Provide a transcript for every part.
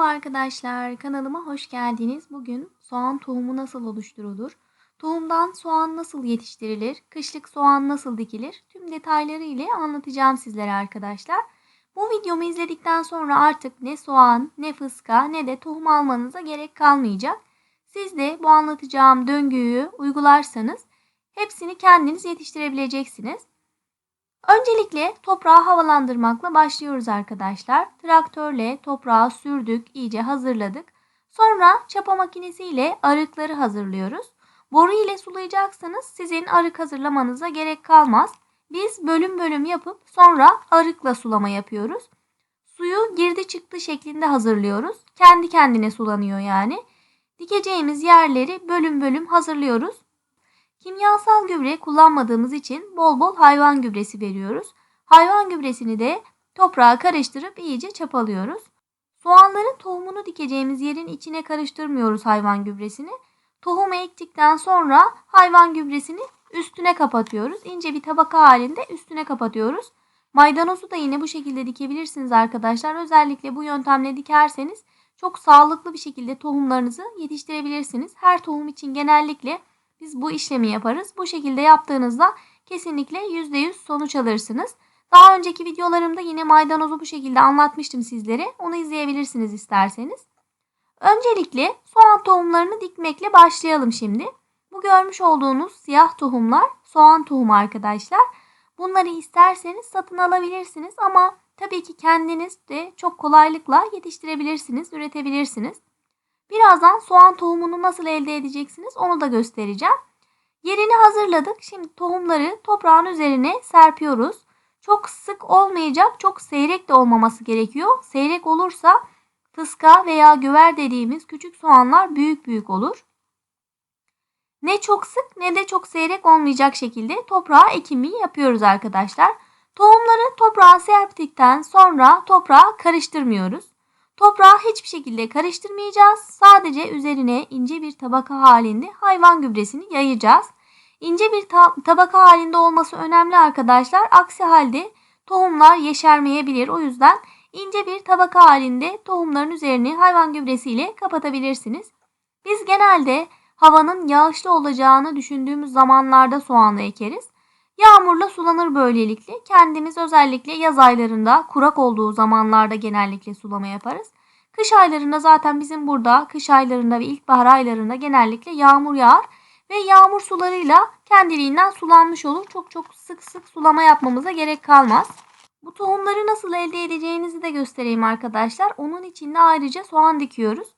Merhaba arkadaşlar, kanalıma hoş geldiniz. Bugün soğan tohumu nasıl oluşturulur? Tohumdan soğan nasıl yetiştirilir? Kışlık soğan nasıl dikilir? Tüm detayları ile anlatacağım sizlere arkadaşlar. Bu videomu izledikten sonra artık ne soğan, ne fıska, ne de tohum almanıza gerek kalmayacak. Siz de bu anlatacağım döngüyü uygularsanız hepsini kendiniz yetiştirebileceksiniz. Öncelikle toprağı havalandırmakla başlıyoruz arkadaşlar. Traktörle toprağı sürdük, iyice hazırladık. Sonra çapa makinesiyle arıkları hazırlıyoruz. Boru ile sulayacaksanız sizin arık hazırlamanıza gerek kalmaz. Biz bölüm bölüm yapıp sonra arıkla sulama yapıyoruz. Suyu girdi çıktı şeklinde hazırlıyoruz. Kendi kendine sulanıyor yani. Dikeceğimiz yerleri bölüm bölüm hazırlıyoruz. Kimyasal gübre kullanmadığımız için bol bol hayvan gübresi veriyoruz. Hayvan gübresini de toprağa karıştırıp iyice çapalıyoruz. Soğanların tohumunu dikeceğimiz yerin içine karıştırmıyoruz hayvan gübresini. Tohumu ektikten sonra hayvan gübresini üstüne kapatıyoruz. İnce bir tabaka halinde üstüne kapatıyoruz. Maydanozu da yine bu şekilde dikebilirsiniz arkadaşlar. Özellikle bu yöntemle dikerseniz çok sağlıklı bir şekilde tohumlarınızı yetiştirebilirsiniz. Her tohum için genellikle biz bu işlemi yaparız. Bu şekilde yaptığınızda kesinlikle %100 sonuç alırsınız. Daha önceki videolarımda yine maydanozu bu şekilde anlatmıştım sizlere. Onu izleyebilirsiniz isterseniz. Öncelikle soğan tohumlarını dikmekle başlayalım şimdi. Bu görmüş olduğunuz siyah tohumlar soğan tohumu arkadaşlar. Bunları isterseniz satın alabilirsiniz ama tabii ki kendiniz de çok kolaylıkla yetiştirebilirsiniz, üretebilirsiniz. Birazdan soğan tohumunu nasıl elde edeceksiniz onu da göstereceğim. Yerini hazırladık. Şimdi tohumları toprağın üzerine serpiyoruz. Çok sık olmayacak, çok seyrek de olmaması gerekiyor. Seyrek olursa fıska veya güver dediğimiz küçük soğanlar büyük büyük olur. Ne çok sık ne de çok seyrek olmayacak şekilde toprağa ekimi yapıyoruz arkadaşlar. Tohumları toprağa serptikten sonra toprağa karıştırmıyoruz. Toprağı hiçbir şekilde karıştırmayacağız. Sadece üzerine ince bir tabaka halinde hayvan gübresini yayacağız. İnce bir ta- tabaka halinde olması önemli arkadaşlar. Aksi halde tohumlar yeşermeyebilir. O yüzden ince bir tabaka halinde tohumların üzerini hayvan gübresiyle kapatabilirsiniz. Biz genelde havanın yağışlı olacağını düşündüğümüz zamanlarda soğanı ekeriz. Yağmurla sulanır böylelikle. Kendimiz özellikle yaz aylarında kurak olduğu zamanlarda genellikle sulama yaparız. Kış aylarında zaten bizim burada kış aylarında ve ilkbahar aylarında genellikle yağmur yağar ve yağmur sularıyla kendiliğinden sulanmış olur. Çok çok sık sık sulama yapmamıza gerek kalmaz. Bu tohumları nasıl elde edeceğinizi de göstereyim arkadaşlar. Onun için de ayrıca soğan dikiyoruz.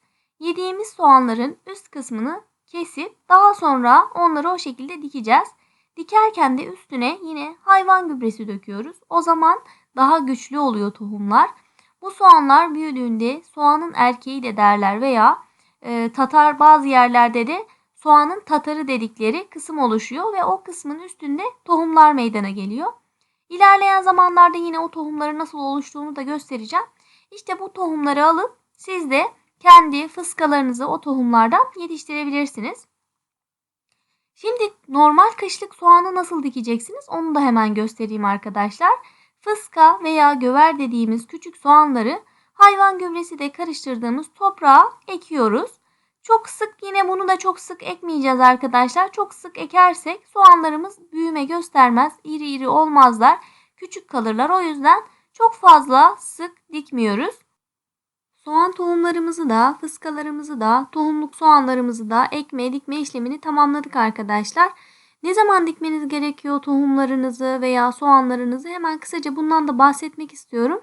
Yediğimiz soğanların üst kısmını kesip daha sonra onları o şekilde dikeceğiz. Dikerken de üstüne yine hayvan gübresi döküyoruz. O zaman daha güçlü oluyor tohumlar. Bu soğanlar büyüdüğünde soğanın erkeği de derler veya e, tatar bazı yerlerde de soğanın tatarı dedikleri kısım oluşuyor ve o kısmın üstünde tohumlar meydana geliyor. İlerleyen zamanlarda yine o tohumların nasıl oluştuğunu da göstereceğim. İşte bu tohumları alıp siz de kendi fıskalarınızı o tohumlardan yetiştirebilirsiniz. Şimdi normal kışlık soğanı nasıl dikeceksiniz onu da hemen göstereyim arkadaşlar. Fıska veya göver dediğimiz küçük soğanları hayvan gübresi de karıştırdığımız toprağa ekiyoruz. Çok sık yine bunu da çok sık ekmeyeceğiz arkadaşlar. Çok sık ekersek soğanlarımız büyüme göstermez. iri iri olmazlar. Küçük kalırlar. O yüzden çok fazla sık dikmiyoruz. Soğan tohumlarımızı da, fıskalarımızı da, tohumluk soğanlarımızı da ekme, dikme işlemini tamamladık arkadaşlar. Ne zaman dikmeniz gerekiyor tohumlarınızı veya soğanlarınızı hemen kısaca bundan da bahsetmek istiyorum.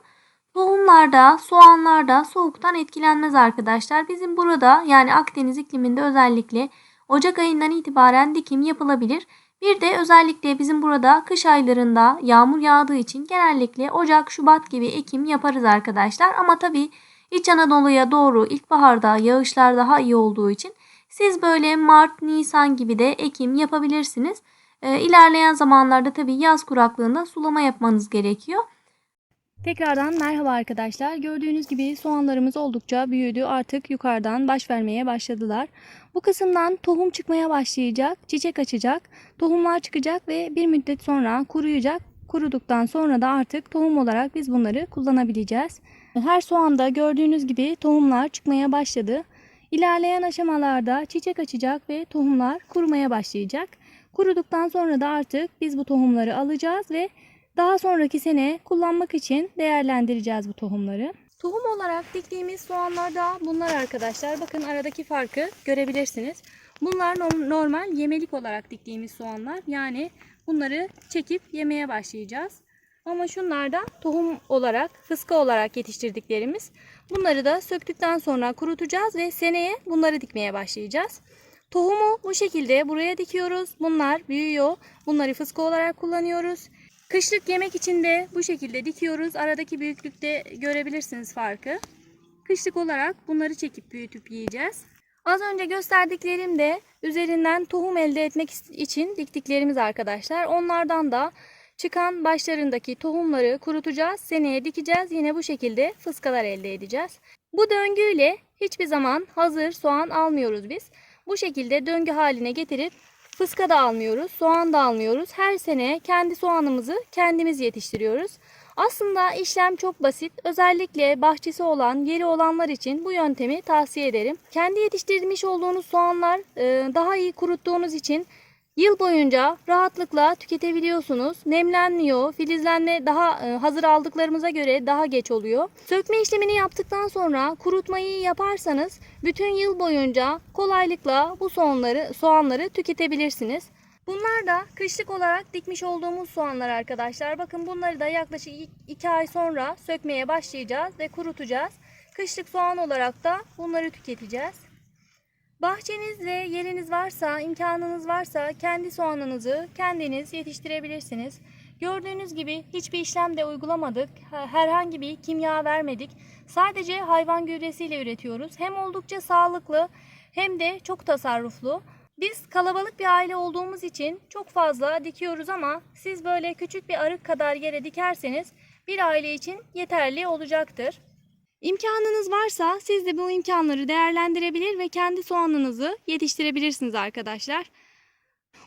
Tohumlarda, soğanlarda soğuktan etkilenmez arkadaşlar. Bizim burada yani Akdeniz ikliminde özellikle Ocak ayından itibaren dikim yapılabilir. Bir de özellikle bizim burada kış aylarında yağmur yağdığı için genellikle Ocak, Şubat gibi ekim yaparız arkadaşlar. Ama tabii İç Anadolu'ya doğru ilkbaharda yağışlar daha iyi olduğu için siz böyle Mart, Nisan gibi de ekim yapabilirsiniz. Ee, ilerleyen zamanlarda tabii yaz kuraklığında sulama yapmanız gerekiyor. Tekrardan merhaba arkadaşlar. Gördüğünüz gibi soğanlarımız oldukça büyüdü. Artık yukarıdan baş vermeye başladılar. Bu kısımdan tohum çıkmaya başlayacak, çiçek açacak, tohumlar çıkacak ve bir müddet sonra kuruyacak. Kuruduktan sonra da artık tohum olarak biz bunları kullanabileceğiz. Her soğanda gördüğünüz gibi tohumlar çıkmaya başladı. İlerleyen aşamalarda çiçek açacak ve tohumlar kurumaya başlayacak. Kuruduktan sonra da artık biz bu tohumları alacağız ve daha sonraki sene kullanmak için değerlendireceğiz bu tohumları. Tohum olarak diktiğimiz soğanlar da bunlar arkadaşlar. Bakın aradaki farkı görebilirsiniz. Bunlar no- normal yemelik olarak diktiğimiz soğanlar. Yani bunları çekip yemeye başlayacağız. Ama şunlar da tohum olarak, fıska olarak yetiştirdiklerimiz. Bunları da söktükten sonra kurutacağız ve seneye bunları dikmeye başlayacağız. Tohumu bu şekilde buraya dikiyoruz. Bunlar büyüyor. Bunları fıska olarak kullanıyoruz. Kışlık yemek için de bu şekilde dikiyoruz. Aradaki büyüklükte görebilirsiniz farkı. Kışlık olarak bunları çekip büyütüp yiyeceğiz. Az önce gösterdiklerim de üzerinden tohum elde etmek için diktiklerimiz arkadaşlar. Onlardan da çıkan başlarındaki tohumları kurutacağız. Seneye dikeceğiz. Yine bu şekilde fıskalar elde edeceğiz. Bu döngüyle hiçbir zaman hazır soğan almıyoruz biz. Bu şekilde döngü haline getirip fıska da almıyoruz, soğan da almıyoruz. Her sene kendi soğanımızı kendimiz yetiştiriyoruz. Aslında işlem çok basit. Özellikle bahçesi olan, yeri olanlar için bu yöntemi tavsiye ederim. Kendi yetiştirmiş olduğunuz soğanlar e, daha iyi kuruttuğunuz için yıl boyunca rahatlıkla tüketebiliyorsunuz. Nemlenmiyor, filizlenme daha e, hazır aldıklarımıza göre daha geç oluyor. Sökme işlemini yaptıktan sonra kurutmayı yaparsanız bütün yıl boyunca kolaylıkla bu soğanları, soğanları tüketebilirsiniz. Bunlar da kışlık olarak dikmiş olduğumuz soğanlar arkadaşlar. Bakın bunları da yaklaşık 2 ay sonra sökmeye başlayacağız ve kurutacağız. Kışlık soğan olarak da bunları tüketeceğiz. Bahçeniz ve yeriniz varsa, imkanınız varsa kendi soğanınızı kendiniz yetiştirebilirsiniz. Gördüğünüz gibi hiçbir işlem de uygulamadık. Herhangi bir kimya vermedik. Sadece hayvan gübresiyle üretiyoruz. Hem oldukça sağlıklı hem de çok tasarruflu. Biz kalabalık bir aile olduğumuz için çok fazla dikiyoruz ama siz böyle küçük bir arık kadar yere dikerseniz bir aile için yeterli olacaktır. İmkanınız varsa siz de bu imkanları değerlendirebilir ve kendi soğanınızı yetiştirebilirsiniz arkadaşlar.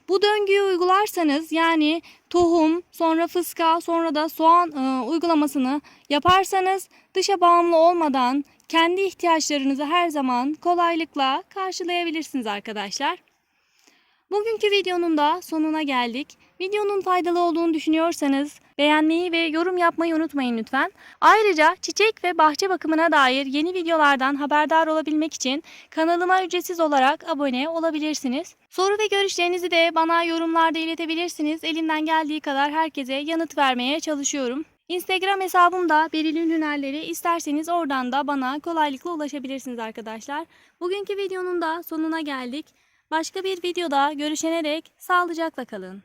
Bu döngüyü uygularsanız yani tohum, sonra fıska, sonra da soğan e, uygulamasını yaparsanız dışa bağımlı olmadan kendi ihtiyaçlarınızı her zaman kolaylıkla karşılayabilirsiniz arkadaşlar. Bugünkü videonun da sonuna geldik. Videonun faydalı olduğunu düşünüyorsanız beğenmeyi ve yorum yapmayı unutmayın lütfen. Ayrıca çiçek ve bahçe bakımına dair yeni videolardan haberdar olabilmek için kanalıma ücretsiz olarak abone olabilirsiniz. Soru ve görüşlerinizi de bana yorumlarda iletebilirsiniz. Elimden geldiği kadar herkese yanıt vermeye çalışıyorum. Instagram hesabım da Beril'in Hünerleri. İsterseniz oradan da bana kolaylıkla ulaşabilirsiniz arkadaşlar. Bugünkü videonun da sonuna geldik. Başka bir videoda görüşene dek sağlıcakla kalın.